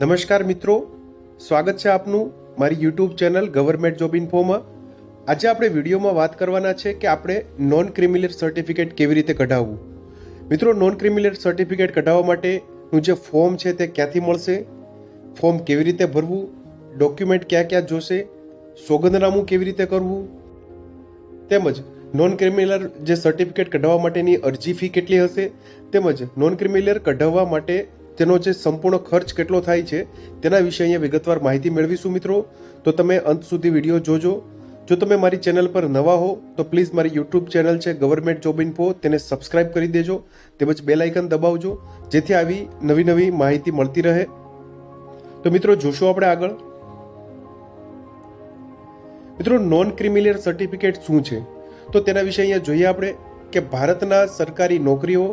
નમસ્કાર મિત્રો. સ્વાગત છે આપનું મારી યુટ્યુબ ચેનલ ગવર્મેન્ટ જોબ ઇન્ફોમાં આજે આપણે વિડીયોમાં વાત કરવાના છે કે આપણે નોન ક્રિમિનલ સર્ટિફિકેટ કેવી રીતે કઢાવવું. મિત્રો નોન ક્રિમિનલ સર્ટિફિકેટ કઢાવવા માટેનું જે ફોર્મ છે તે ક્યાંથી મળશે? ફોર્મ કેવી રીતે ભરવું? ડોક્યુમેન્ટ ક્યાં ક્યાં જોશે? સોગંદનામું કેવી રીતે કરવું? તેમજ નોન ક્રિમિનલ જે સર્ટિફિકેટ કઢાવવા માટેની અરજી ફી કેટલી હશે? તેમજ નોન ક્રિમિનલ કઢાવવા માટે તેનો જે સંપૂર્ણ ખર્ચ કેટલો થાય છે, તેના વિશે અહીંયા વિગતવાર માહિતી મેળવીશું મિત્રો. તો તમે અંત સુધી વીડિયો જોજો. જો તમે મારી ચેનલ પર નવા હો, તો પ્લીઝ મારી યુટ્યુબ ચેનલ છે ગવર્મેન્ટ જોબ ઇન્ફો, તેને સબસ્ક્રાઇબ કરી દેજો. તેમજ બેલ આઇકન દબાવજો, જેથી આવી નવી નવી માહિતી મળતી રહે. તો મિત્રો, જોશું આપણે આગળ. મિત્રો નોન ક્રિમિલિયર સર્ટિફિકેટ શું છે? તો તેના વિશે અહીંયા જોઈએ આપણે કે ભારતના સરકારી નોકરીઓ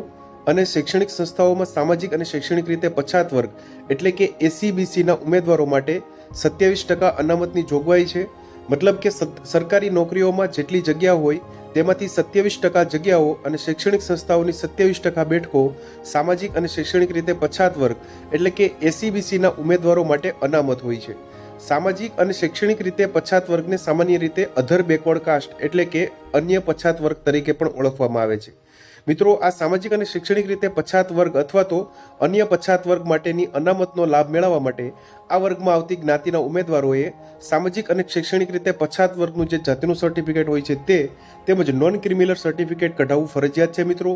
અને શૈક્ષણિક સંસ્થાઓમાં સામાજિક અને શૈક્ષણિક રીતે પછાત વર્ગ, એટલે કે એસીબીસીના ઉમેદવારો માટે સત્યાવીસ ટકા અનામતની જોગવાઈ છે. મતલબ કે સરકારી નોકરીઓમાં જેટલી જગ્યા હોય, તેમાંથી સત્યાવીસ ટકા જગ્યાઓ અને શૈક્ષણિક સંસ્થાઓની સત્યાવીસ ટકા બેઠકો સામાજિક અને શૈક્ષણિક રીતે પછાત વર્ગ, એટલે કે એસીબીસીના ઉમેદવારો માટે અનામત હોય છે. સામાજિક અને શૈક્ષણિક રીતે પછાત વર્ગને સામાન્ય રીતે અધર બેકવર્ડ કાસ્ટ, એટલે કે અન્ય પછાત વર્ગ તરીકે પણ ઓળખવામાં આવે છે. મિત્રો, આ સામાજિક અને શૈક્ષણિક રીતે પછાત વર્ગ અથવા તો અન્ય પછાત વર્ગ માટેની અનામતનો લાભ મેળવવા માટે આ વર્ગમાં આવતી જ્ઞાતિના ઉમેદવારોએ સામાજિક અને શૈક્ષણિક રીતે પછાત વર્ગનું જે જાતિનું સર્ટિફિકેટ હોય છે તે તેમજ નોન ક્રિમિનલ સર્ટિફિકેટ કઢાવવું ફરજિયાત છે મિત્રો.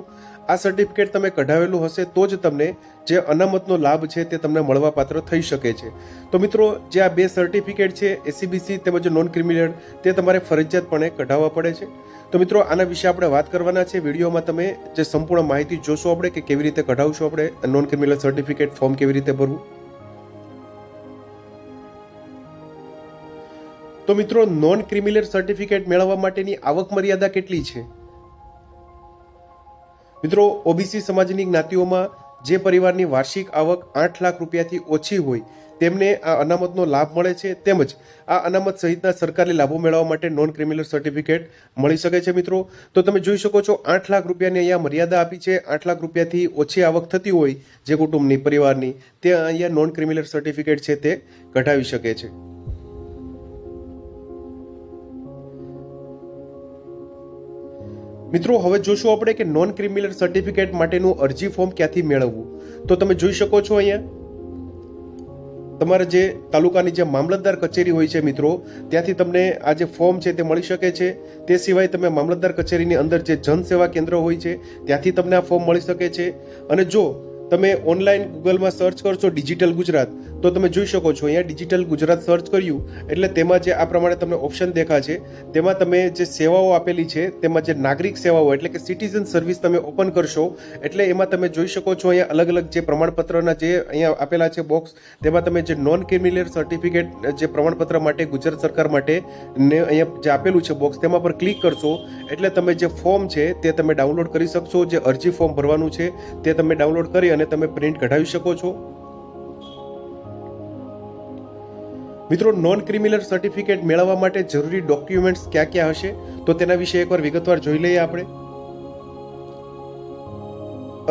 આ સર્ટિફિકેટ તમે કઢાવેલું હશે તો જ તમને જે અનામતનો લાભ છે તે તમને મળવાપાત્ર થઈ શકે છે. તો મિત્રો, જે આ બે સર્ટિફિકેટ છે એસીબીસી તેમજ નોન ક્રિમિનલ તે તમારે ફરજિયાતપણે કઢાવવા પડે છે. તો મિત્રો, આના વિશે આપણે વાત કરવાના છે. વિડીયોમાં તમે જે સંપૂર્ણ માહિતી જોશો આપણે કે કેવી રીતે કઢાવશું આપણે નોન ક્રિમિનલ સર્ટિફિકેટ ફોર્મ કેવી રીતે ભરવું. તો મિત્રો નોન ક્રિમિનલ સર્ટિફિકેટ મેળવવા માટેની આવક મર્યાદા કેટલી છે? મિત્રો ઓબીસી સમાજની જ્ઞાતિઓમાં જે પરિવારની વાર્ષિક આવક આઠ લાખ રૂપિયાથી ઓછી હોય, તેમને આ અનામતનો લાભ મળે છે. તેમજ આ અનામત સહિતના સરકારી લાભો મેળવવા માટે નોન ક્રિમિનલ સર્ટિફિકેટ મળી શકે છે મિત્રો. તો તમે જોઈ શકો છો, આઠ લાખ રૂપિયાની અહીંયા મર્યાદા આપી છે. આઠ લાખ રૂપિયાથી ઓછી આવક થતી હોય જે કુટુંબની, પરિવારની, તે અહીંયા નોન ક્રિમિનલ સર્ટિફિકેટ છે તે કઢાવી શકે છે. મિત્રો, હવે જોશું આપણે કે નોન ક્રિમિનલ સર્ટિફિકેટ માટેનું અરજી ફોર્મ ક્યાંથી મેળવવું? તો તમે જોઈ શકો છો અહીંયા. તમારે જે તાલુકાની જે મામલતદાર કચેરી હોય છે મિત્રો, ત્યાંથી તમને આ જે ફોર્મ છે તે મળી શકે છે. તે સિવાય તમે મામલતદાર કચેરીની અંદર જે જન સેવા કેન્દ્ર હોય છે, ત્યાંથી તમને આ ફોર્મ મળી શકે છે. અને જો તમે ઓનલાઈન ગૂગલમાં સર્ચ કરશો ડિજિટલ ગુજરાત તો તમે જોઈ શકો છો, અહીંયા ડિજિટલ ગુજરાત સર્ચ કર્યું, એટલે તેમાં જે આ પ્રમાણે તમને ઓપ્શન દેખાશે તેમાં તમે જે સેવાઓ આપેલી છે, તેમાં જે નાગરિક સેવાઓ એટલે કે સિટીઝન સર્વિસ તમે ઓપન કરશો, એટલે એમાં તમે જોઈ શકો છો અહીંયા અલગ અલગ જે પ્રમાણપત્રના જે અહીંયા આપેલા છે બોક્સ તેમાં તમે જે નોન ક્રિમિનલ સર્ટિફિકેટ જે પ્રમાણપત્ર માટે ગુજરાત સરકાર માટે ને અહીંયા જે આપેલું છે બોક્સ તેમાં પર ક્લિક કરશો, એટલે તમે જે ફોર્મ છે, તે તમે ડાઉનલોડ કરી શકશો, જે અરજી ફોર્મ ભરવાનું છે, તે તમે ડાઉનલોડ કરી અને તમે પ્રિન્ટ કઢાવી શકો છો. મિત્રો નોન ક્રિમિનલ સર્ટિફિકેટ મેળવવા માટે જરૂરી ડોક્યુમેન્ટ્સ ક્યાં ક્યાં હશે? તો તેના વિશે એકવાર વિગતવાર જોઈ લઈએ આપણે.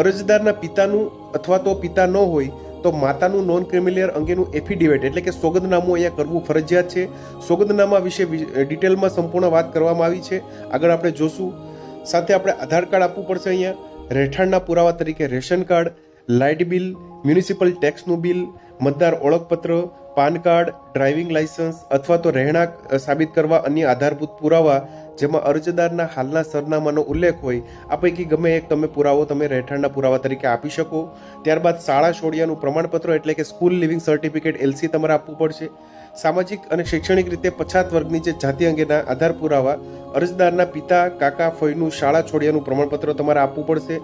અરજદારના પિતાનું અથવા તો પિતા ન હોય, તો માતાનું નોન ક્રિમિનલ અંગેનું એફિડેવિટ એટલે કે સોગંદનામું અહીંયા કરવું ફરજિયાત છે. સોગંદનામા વિશે ડિટેલમાં સંપૂર્ણ વાત કરવામાં આવી છે. આગળ આપણે જોશું. સાથે આપણે આધાર કાર્ડ આપવું પડશે અહીંયા. રહેઠાણના પુરાવા તરીકે ration card, light bill, municipal ટેક્સનું bill, મતદાર ઓળખપત્ર પાન કાર્ડ, ડ્રાઇવિંગ લાયસન્સ અથવા તો રહેણાંક સાબિત કરવા અન્ય આધારભૂત પુરાવા જેમાં અરજદારના હાલના સરનામાનો ઉલ્લેખ હોય, આ પૈકી ગમે એક તમે પુરાવો તમે રહેઠાણના પુરાવા તરીકે આપી શકો. ત્યારબાદ શાળા છોડ્યાનું પ્રમાણપત્ર એટલે કે સ્કૂલ લિવિંગ સર્ટિફિકેટ એલસી તમારે આપવું પડશે. સામાજિક અને શૈક્ષણિક રીતે પછાત વર્ગની જે જાતિ અંગેના આધાર પુરાવા, અરજદારના પિતા, કાકા, ફઈનું શાળા છોડ્યાનું પ્રમાણપત્ર તમારે આપવું પડશે.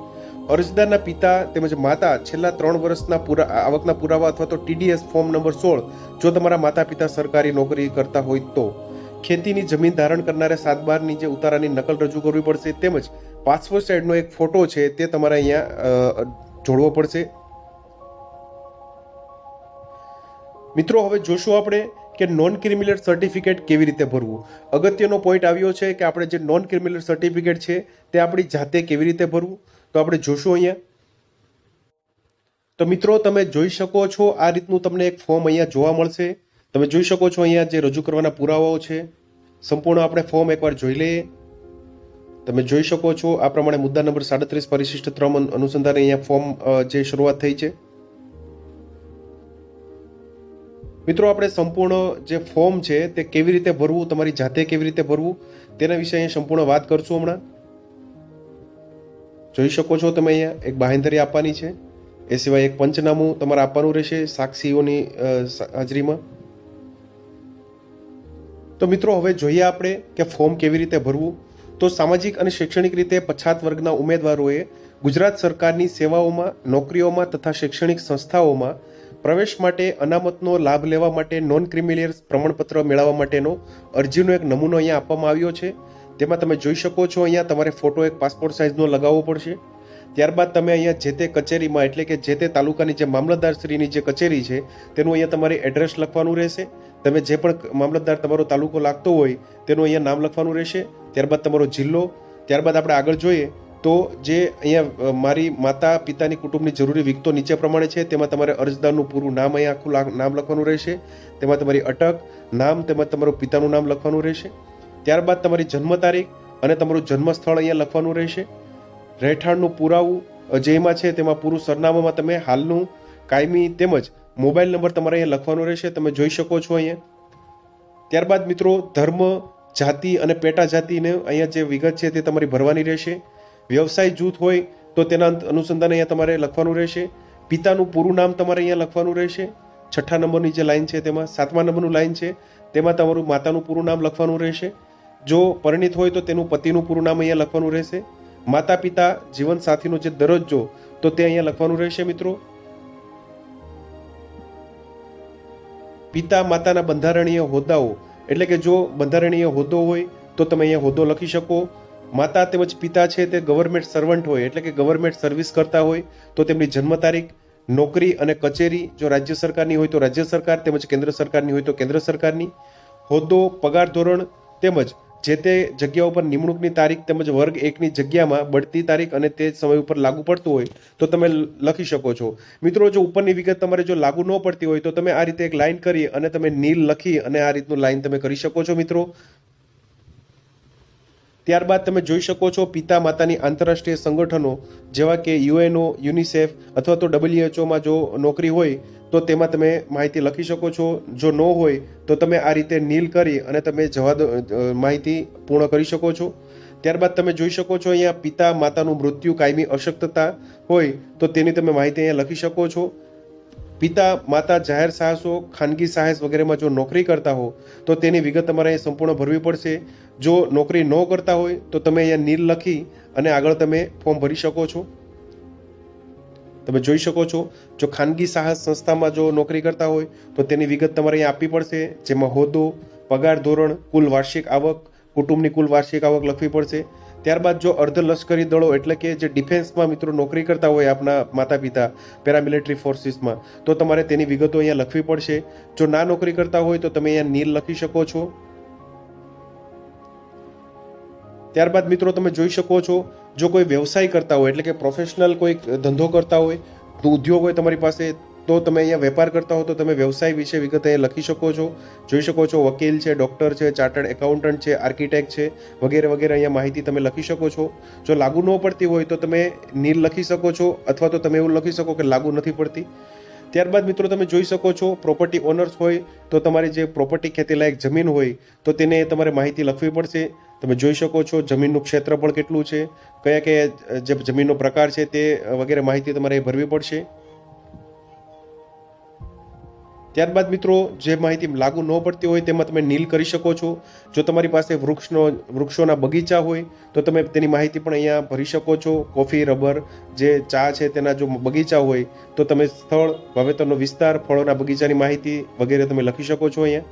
અરજદારના પિતા તેમજ માતા છેલ્લા ત્રણ વર્ષના પુરા, આવકના પુરાવા અથવા તો ટીડીએસ ફોર્મ નંબર સોળ જો તમારા માતા પિતા સરકારી નોકરી કરતા હોય તો ખેતીની જમીન ધારણ કરનારે સાત બારની જે ઉતારાની નકલ રજૂ કરવી પડશે તેમજ પાસપોર્ટ સાઈડનો એક ફોટો છે તે તમારે અહીંયા જોડવો પડશે. મિત્રો, હવે જોશું આપણે કે નોન ક્રિમિનલ સર્ટિફિકેટ કેવી રીતે ભરવું. અગત્યનો પોઈન્ટ આવ્યો છે કે આપણે જે નોન ક્રિમિનલ સર્ટિફિકેટ છે તે આપણી જાતે કેવી રીતે ભરવું. તો આપણે જોશું અહીંયા. તો મિત્રો, તમે જોઈ શકો છો આ રીતનું તમને એક ફોર્મ અહીંયા જોવા મળશે. તમે જોઈ શકો છો અહીંયા જે રજૂ કરવાના પુરાવાઓ છે. સંપૂર્ણ આપણે ફોર્મ એકવાર જોઈ લઈએ. તમે જોઈ શકો છો આ પ્રમાણે મુદ્દા નંબર સાડત્રીસ પરિશિષ્ટ ત્રણ અનુસંધાને અહીંયા ફોર્મ જે શરૂઆત થઈ છે. મિત્રો, આપણે સંપૂર્ણ જે ફોર્મ છે તે કેવી રીતે ભરવું, તમારી જાતે કેવી રીતે ભરવું, તેના વિશે અહીંયા સંપૂર્ણ વાત કરશું હમણાં. જોઈ શકો છો તમે અહીંયા એક બાહેંધરી આપવાની છે. એ સિવાય એક પંચનામું તમારે આપવાનું રહેશે સાક્ષીઓની હાજરીમાં. તો મિત્રો હવે જોઈએ આપણે કે ફોર્મ કેવી રીતે ભરવું. તો સામાજિક અને શૈક્ષણિક રીતે પછાત વર્ગના ઉમેદવારોએ ગુજરાત સરકારની સેવાઓમાં, નોકરીઓમાં તથા શૈક્ષણિક સંસ્થાઓમાં પ્રવેશ માટે અનામતનો લાભ લેવા માટે નોન ક્રિમિલિયર પ્રમાણપત્ર મેળવવા માટેનો અરજીનો એક નમૂનો અહીંયા આપવામાં આવ્યો છે. તેમાં તમે જોઈ શકો છો અહીંયા તમારે ફોટો એક પાસપોર્ટ સાઇઝનો લગાવવો પડશે. ત્યારબાદ તમે અહીંયા જે તે કચેરીમાં, એટલે કે જે તે તાલુકાની જે મામલતદારશ્રીની જે કચેરી છે, તેનું અહીંયા તમારે એડ્રેસ લખવાનું રહેશે. તમે જે પણ મામલતદાર તમારો તાલુકો લાગતો હોય, તેનું અહીંયા નામ લખવાનું રહેશે. ત્યારબાદ તમારો જિલ્લો. ત્યારબાદ આપણે આગળ જોઈએ તો જે અહીંયા મારી માતા પિતાની કુટુંબની જરૂરી વિગતો નીચે પ્રમાણે છે, તેમાં તમારે અરજદારનું પૂરું નામ અહીંયા આખું નામ લખવાનું રહેશે. તેમાં તમારી અટક, નામ તેમજ તમારું પિતાનું નામ લખવાનું રહેશે. ત્યારબાદ તમારી જન્મ તારીખ અને તમારું જન્મ સ્થળ અહીંયા લખવાનું રહેશે. રહેઠાણનું પુરાવું જેમાં છે તેમાં પૂરું સરનામામાં તમે હાલનું કાયમી તેમજ મોબાઈલ નંબર તમારે અહીંયા લખવાનો રહેશે, તમે જોઈ શકો છો અહીંયા. ત્યારબાદ મિત્રો, ધર્મ, જાતિ અને પેટા જાતિને અહીંયા જે વિગત છે તે તમારી ભરવાની રહેશે. વ્યવસાય જૂથ હોય તો તેના અનુસંધાન અનુસંધાને અહીંયા તમારે લખવાનું રહેશે. પિતાનું પૂરું નામ તમારે અહીંયા લખવાનું રહેશે. છઠ્ઠા નંબરની જે લાઈન છે તેમાં, સાતમા નંબરનું લાઈન છે, તેમાં તમારું માતાનું પૂરું નામ લખવાનું રહેશે. જો પરિણિત હોય તો તેનું પતિનું પૂરું નામ અહીંયા લખવાનું રહેશે. માતા પિતા જીવન સાથીનો જે દરજ્જો, તો તે અહીંયા લખવાનું રહેશે મિત્રો. પિતા માતાના બંધારણીય હોદ્દાઓ, એટલે કે જો બંધારણીય હોદ્દો હોય, તો તમે અહીંયા હોદ્દો લખી શકો. માતા તેમજ પિતા છે તે ગવર્મેન્ટ સર્વન્ટ હોય, એટલે કે ગવર્મેન્ટ સર્વિસ કરતા હોય, તો તેમની જન્મ તારીખ, નોકરી અને કચેરી જો રાજ્ય સરકારની હોય તો રાજ્ય સરકાર, તેમજ કેન્દ્ર સરકારની હોય તો કેન્દ્ર સરકારની. હોદ્દો, પગાર ધોરણ તેમજ જે તે જગ્યા ઉપર નિમણૂકની તારીખ તેમજ વર્ગ એકની જગ્યામાં બઢતી તારીખ અને તે સમય ઉપર લાગુ પડતું હોય તો તમે લખી શકો છો. મિત્રો, જો ઉપરની વિગત તમારે જો લાગુ ન પડતી હોય તો તમે આ રીતે એક લાઇન કરી અને તમે નીલ લખી અને આ રીતનું લાઇન તમે કરી શકો છો મિત્રો. ત્યારબાદ તમે જોઈ શકો છો પિતા માતાની આંતરરાષ્ટ્રીય સંગઠનો, જેવા કે યુએનઓ, યુનિસેફ અથવા તો ડબલ્યુએચઓમાં જો નોકરી હોય, તો તેમાં તમે માહિતી લખી શકો છો. જો ન હોય, તો તમે આ રીતે નીલ કરી અને તમે જવા માહિતી પૂર્ણ કરી શકો છો. ત્યારબાદ તમે જોઈ શકો છો અહીંયા પિતા માતાનું મૃત્યુ કાયમી અશક્તતા હોય, તો તેની તમે માહિતી અહીંયા લખી શકો છો. પિતા, માતા, જાહેર સાહસો, ખાનગી સાહસ વગેરેમાં જો નોકરી કરતા હો, તો તેની વિગત તમારે સંપૂર્ણ ભરવી પડશે. જો નોકરી ન કરતા હોય, તો તમે અહીંયા નીલ લખી અને આગળ તમે ફોર્મ ભરી શકો છો. તમે જોઈ શકો છો, જો ખાનગી સાહસ સંસ્થામાં જો નોકરી કરતા હોય, તો તેની વિગત તમારે અહીંયા આપવી પડશે, જેમાં હોદ્દો, પગાર ધોરણ, કુલ વાર્ષિક આવક, કુટુંબની કુલ વાર્ષિક આવક લખવી પડશે. ત્યારબાદ જો અર્ધ લશ્કરી દળો એટલે કે જે ડિફેન્સમાં મિત્રો નોકરી કરતા હોય આપણા માતા પિતા પેરામિલિટરી ફોર્સીસમાં, તો તમારે તેની વિગતો અહીંયા લખવી પડશે. જો ના નોકરી કરતા હોય તો તમે અહીંયા નીલ લખી શકો છો. ત્યારબાદ મિત્રો તમે જોઈ શકો છો, જો કોઈ વ્યવસાય કરતા હોય એટલે કે પ્રોફેશનલ કોઈ ધંધો કરતા હોય, તો ઉદ્યોગ હોય તમારી પાસે તો તમે અહીંયા વેપાર કરતા હો તો તમે વ્યવસાય વિશે વિગત અહીંયા લખી શકો છો, જોઈ શકો છો, વકીલ છે, ડૉક્ટર છે, ચાર્ટર્ડ એકાઉન્ટન્ટ છે, આર્કિટેક્ટ છે, વગેરે વગેરે અહીંયા માહિતી તમે લખી શકો છો. જો લાગુ ન પડતી હોય તો તમે નીલ લખી શકો છો, અથવા તો તમે એવું લખી શકો કે લાગુ નથી પડતી. ત્યારબાદ મિત્રો તમે જોઈ શકો છો પ્રોપર્ટી ઓનર્સ હોય તો તમારી જે પ્રોપર્ટી ખેતીલાયક જમીન હોય તો તેને તમારે માહિતી લખવી પડશે. તમે જોઈ શકો છો જમીનનું ક્ષેત્રફળ કેટલું છે, કયા કયા જે જમીનનો પ્રકાર છે તે વગેરે માહિતી તમારે ભરવી પડશે. ત્યારબાદ મિત્રો, જે માહિતી લાગુ ન પડતી હોય તેમાં તમે નીલ કરી શકો છો. જો તમારી પાસે વૃક્ષનો, વૃક્ષોના બગીચા હોય, તો તમે તેની માહિતી પણ અહીંયા ભરી શકો છો. કોફી, રબર, જે ચા છે તેના જો બગીચા હોય, તો તમે સ્થળ, વાવેતરનો વિસ્તાર, ફળોના બગીચાની માહિતી વગેરે તમે લખી શકો છો અહીંયા.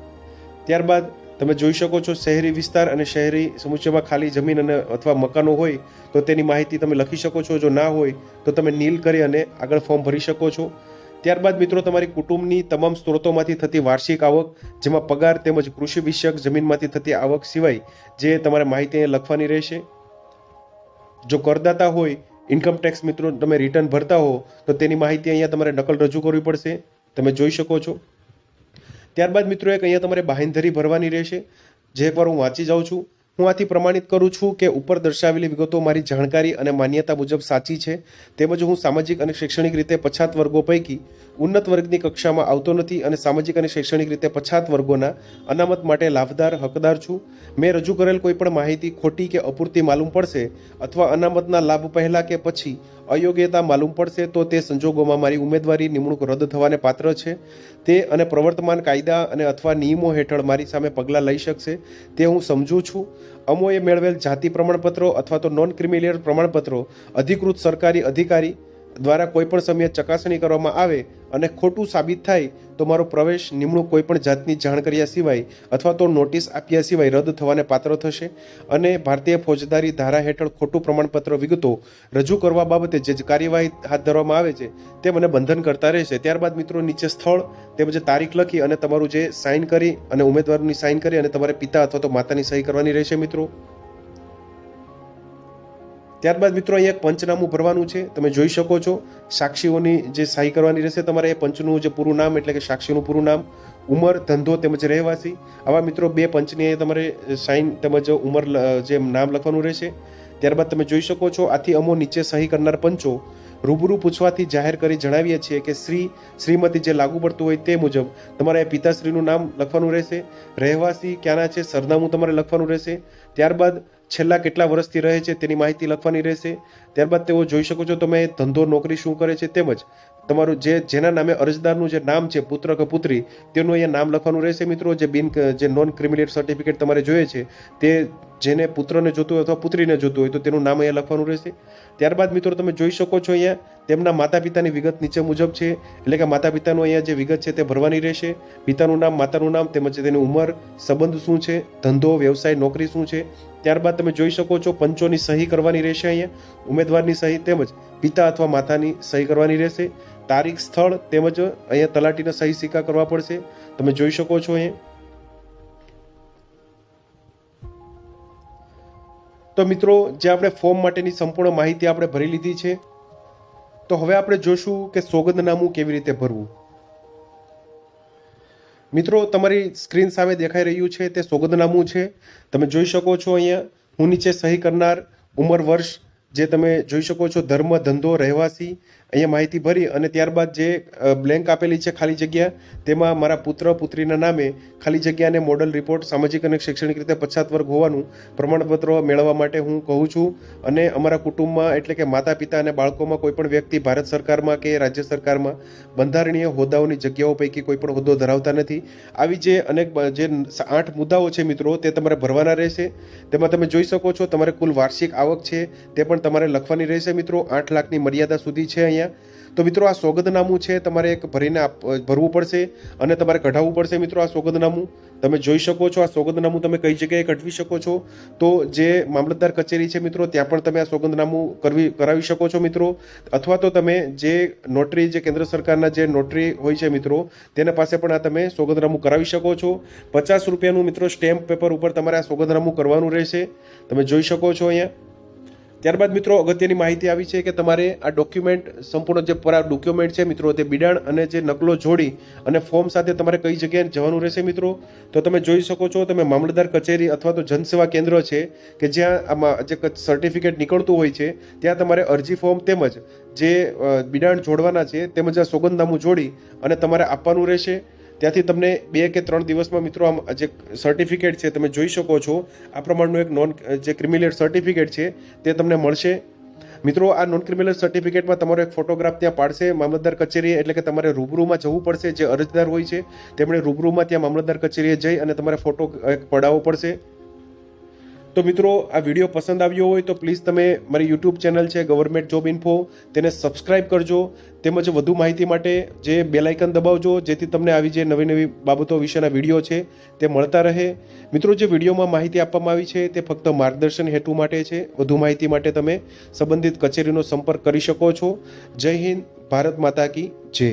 ત્યારબાદ તમે જોઈ શકો છો શહેરી વિસ્તાર અને શહેરી સમુચ્ચયમાં ખાલી જમીન અને અથવા મકાનો હોય, તો તેની માહિતી તમે લખી શકો છો. જો ના હોય, તો તમે નીલ કરી અને આગળ ફોર્મ ભરી શકો છો. ત્યારબાદ મિત્રો તમારી કુટુંબની તમામ સ્ત્રોતોમાંથી થતી વાર્ષિક આવક, જેમાં પગાર તેમજ કૃષિ વિષયક જમીનમાંથી થતી આવક સિવાય જે તમારે માહિતી અહીંયા લખવાની રહેશે. જો કરદાતા હોય ઇન્કમ ટેક્સ મિત્રો તમે રિટર્ન ભરતા હો, તો તેની માહિતી અહીંયા તમારે નકલ રજૂ કરવી પડશે. તમે જોઈ શકો છો. ત્યારબાદ મિત્રો એક અહીંયા તમારે બાહેંધરી ભરવાની રહેશે. જે એકવાર હું વાંચી જાઉં છું. હું આથી પ્રમાણિત કરું છું કે ઉપર દર્શાવેલી વિગતો મારી જાણકારી અને માન્યતા મુજબ સાચી છે. તેમજ હું સામાજિક અને શૈક્ષણિક રીતે પછાત વર્ગો પૈકી ઉન્નત વર્ગની કક્ષામાં આવતો નથી અને સામાજિક અને શૈક્ષણિક રીતે પછાત વર્ગોના અનામત માટે લાભદાર, હકદાર છું. મેં રજૂ કરેલ કોઈપણ માહિતી ખોટી કે અપૂરતી માલુમ પડશે અથવા અનામતના લાભ પહેલાં કે પછી અયોગ્યતા માલુમ પડશે તો તે સંજોગોમાં મારી ઉમેદવારી નિમણૂક રદ થવાને પાત્ર છે. તે અને પ્રવર્તમાન કાયદા અને અથવા નિયમો હેઠળ મારી સામે પગલાં લઈ શકશે. તે હું સમજું છું. અમોએ મેળવેલ જાતિ પ્રમાણપત્રો અથવા તો નોન ક્રિમિલિયર પ્રમાણપત્રો, અધિકૃત સરકારી અધિકારી દ્વારા કોઈપણ સમયે ચકાસણી કરવામાં આવે અને ખોટું સાબિત થાય, તો મારો પ્રવેશ નિમણૂક કોઈપણ જાતની જાણ કર્યા સિવાય અથવા તો નોટિસ આપ્યા સિવાય રદ થવાને પાત્ર થશે અને ભારતીય ફોજદારી ધારા હેઠળ ખોટું પ્રમાણપત્ર વિગતો રજૂ કરવા બાબતે જે કાર્યવાહી હાથ ધરવામાં આવે છે, તે મને બંધન કરતા રહેશે. ત્યારબાદ મિત્રો, નીચે સ્થળ તેમજ તારીખ લખી અને તમારું જે સાઇન કરી અને ઉમેદવારની સાઇન કરી અને તમારે પિતા અથવા તો માતાની સહી કરવાની રહેશે મિત્રો. ત્યારબાદ મિત્રો એક પંચનામું ભરવાનું છે. તમે જોઈ શકો છો, સાક્ષીઓની જે સહી કરવાની રહેશે તમારે એ પંચનું જે પૂરું નામ, એટલે કે સાક્ષીનું પૂરું નામ, ઉંમર, ધંધો તેમજ રહેવાસી. આવા મિત્રો બે પંચની તમારે સાઇન તેમજ ઉંમર જે નામ લખવાનું રહેશે. ત્યારબાદ તમે જોઈ શકો છો, આથી અમો નીચે સહી કરનાર પંચો રૂબરૂ પૂછવાથી જાહેર કરી જણાવીએ છીએ કે શ્રી, શ્રીમતી જે લાગુ પડતું હોય તે મુજબ તમારે પિતાશ્રીનું નામ લખવાનું રહેશે. રહેવાસી ક્યાંના છે સરનામું તમારે લખવાનું રહેશે. ત્યારબાદ છેલ્લા કેટલા વર્ષથી રહે છે તેની માહિતી લખવાની રહેશે. ત્યારબાદ તેઓ જોઈ શકો છો તમે ધંધો, નોકરી શું કરે છે તેમજ તમારું જે, જેના નામે અરજદારનું જે નામ છે પુત્ર કે પુત્રી તેનું અહીંયા નામ લખવાનું રહેશે મિત્રો. જે બિન, જે નોન ક્રિમિનલ સર્ટિફિકેટ તમારે જોઈએ છે તે જેને પુત્રને જોતું હોય અથવા પુત્રીને જોતું હોય તો તેનું નામ અહીંયા લખવાનું રહેશે. ત્યારબાદ મિત્રો તમે જોઈ શકો છો અહીંયા, તેમના માતા પિતાની વિગત નીચે મુજબ છે. એટલે કે માતા પિતાનું અહીંયા જે વિગત છે તે ભરવાની રહેશે. પિતાનું નામ, માતાનું નામ તેમજ તેની ઉંમર, સંબંધ શું છે, ધંધો, વ્યવસાય, નોકરી શું છે. ત્યારબાદ તમે જોઈ શકો છો પંચોની સહી કરવાની રહેશે અહીંયા. ઉમેદવારની સહી તેમજ પિતા અથવા માતાની સહી કરવાની રહેશે. તારીખ, સ્થળ તેમજ અહીંયા તલાટીના સહી સિક્કા કરવા પડશે. તમે જોઈ શકો છો અહીંયા. તો મિત્રો, જે આપણે ફોર્મ માટેની સંપૂર્ણ માહિતી આપણે ભરી લીધી છે, તો હવે આપણે જોશું કે સોગંદનામું કેવી રીતે ભરવું. મિત્રો, તમારી સ્ક્રીન સામે દેખાઈ રહ્યું છે, તે સોગંદનામું છે. તમે જોઈ શકો છો અહીંયા, હું નીચે સહી કરનાર ઉંમર વર્ષ, જે તમે જોઈ શકો છો, ધર્મ, ધંધો, રહેવાસી અહીંયા માહિતી ભરી અને ત્યારબાદ જે બ્લેન્ક આપેલી છે ખાલી જગ્યા, તેમાં મારા પુત્ર પુત્રીના નામે ખાલી જગ્યાને મોડલ રિપોર્ટ સામાજિક અને શૈક્ષણિક રીતે પછાત વર્ગ હોવાનું પ્રમાણપત્ર મેળવવા માટે હું કહું છું. અને અમારા કુટુંબમાં એટલે કે માતા પિતા અને બાળકોમાં કોઈપણ વ્યક્તિ ભારત સરકારમાં કે રાજ્ય સરકારમાં બંધારણીય હોદ્દાઓની જગ્યાઓ પૈકી કોઈ પણ હોદ્દો ધરાવતા નથી. આવી જે અનેક જે આઠ મુદ્દાઓ છે મિત્રો, તે તમારે ભરવાના રહેશે. તેમાં તમે જોઈ શકો છો, તમારે કુલ વાર્ષિક આવક છે, તે પણ તમારે લખવાની રહેશે મિત્રો. આઠ લાખની મર્યાદા સુધી છે અહીંયા. તો મિત્રો, આ સોગંદનામું છે. તમારે એક ભરીને ભરવું પડશે અને તમારે કઢાવવું પડશે મિત્રો, આ સોગંદનામું તમે જોઈ શકો છો, આ સોગંદનામું તમે કઈ જગ્યાએ કઢવી શકો છો. તો જે મામલતદાર કચેરી છે મિત્રો, ત્યાં પણ તમે આ સોગંદનામું કરવી, કરાવી શકો છો મિત્રો. અથવા તો તમે જે નોટરી, જે કેન્દ્ર સરકારના જે નોટરી હોય છે મિત્રો, તેના પાસે પણ આ તમે સોગંદનામું કરાવી શકો છો. પચાસ રૂપિયાનું મિત્રો, સ્ટેમ્પ પેપર ઉપર તમારે આ સોગંદનામું કરવાનું રહેશે. તમે જોઈ શકો છો અહીંયા. ત્યારબાદ મિત્રો અગત્યની માહિતી આવી છે કે તમારે આ ડોક્યુમેન્ટ સંપૂર્ણ જે પરા ડોક્યુમેન્ટ છે મિત્રો તે બિડાણ અને જે નકલો જોડી અને ફોર્મ સાથે તમારે કઈ જગ્યાએ જવાનું રહેશે મિત્રો? તો તમે જોઈ શકો છો, તમે મામલતદાર કચેરી અથવા તો જનસેવા કેન્દ્ર છે કે જ્યાં આમાં જે સર્ટિફિકેટ નીકળતું હોય છે, ત્યાં તમારે અરજી ફોર્મ તેમજ જે બિડાણ જોડવાના છે તેમજ આ સોગંદનામું જોડી અને તમારે આપવાનું રહેશે. ત્યાંથી તમને બે કે ત્રણ દિવસમાં મિત્રો આમ જે સર્ટિફિકેટ છે તમે જોઈ શકો છો, આ પ્રમાણનું એક નોન જે ક્રિમિનલ સર્ટિફિકેટ છે તે તમને મળશે. મિત્રો, આ નોન ક્રિમિનલ સર્ટિફિકેટમાં તમારો એક ફોટોગ્રાફ ત્યાં પાડશે મામલતદાર કચેરીએ, એટલે કે તમારે રૂબરૂમાં જવું પડશે, જે અરજદાર હોય છે, તેમણે રૂબરૂમાં ત્યાં મામલતદાર કચેરીએ જઈ અને તમારે ફોટો એક પડાવવો પડશે. તો મિત્રો, આ વીડિયો પસંદ આવ્યો હોય તો પ્લીઝ તમે મારી યુટ્યુબ ચેનલ છે ગવર્મેન્ટ જોબ ઇન્ફો તેને સબસ્ક્રાઇબ કરજો. તેમજ વધુ માહિતી માટે જે બેલાઇકન દબાવજો, જેથી તમને આવી જે નવી નવી બાબતો વિશેના વીડિયો છે, તે મળતા રહે. મિત્રો, જે વિડીયોમાં માહિતી આપવામાં આવી છે, તે ફક્ત માર્ગદર્શન હેતુ માટે છે. વધુ માહિતી માટે તમે સંબંધિત કચેરીનો સંપર્ક કરી શકો છો. જય હિન્દ, ભારત માતા કી જય.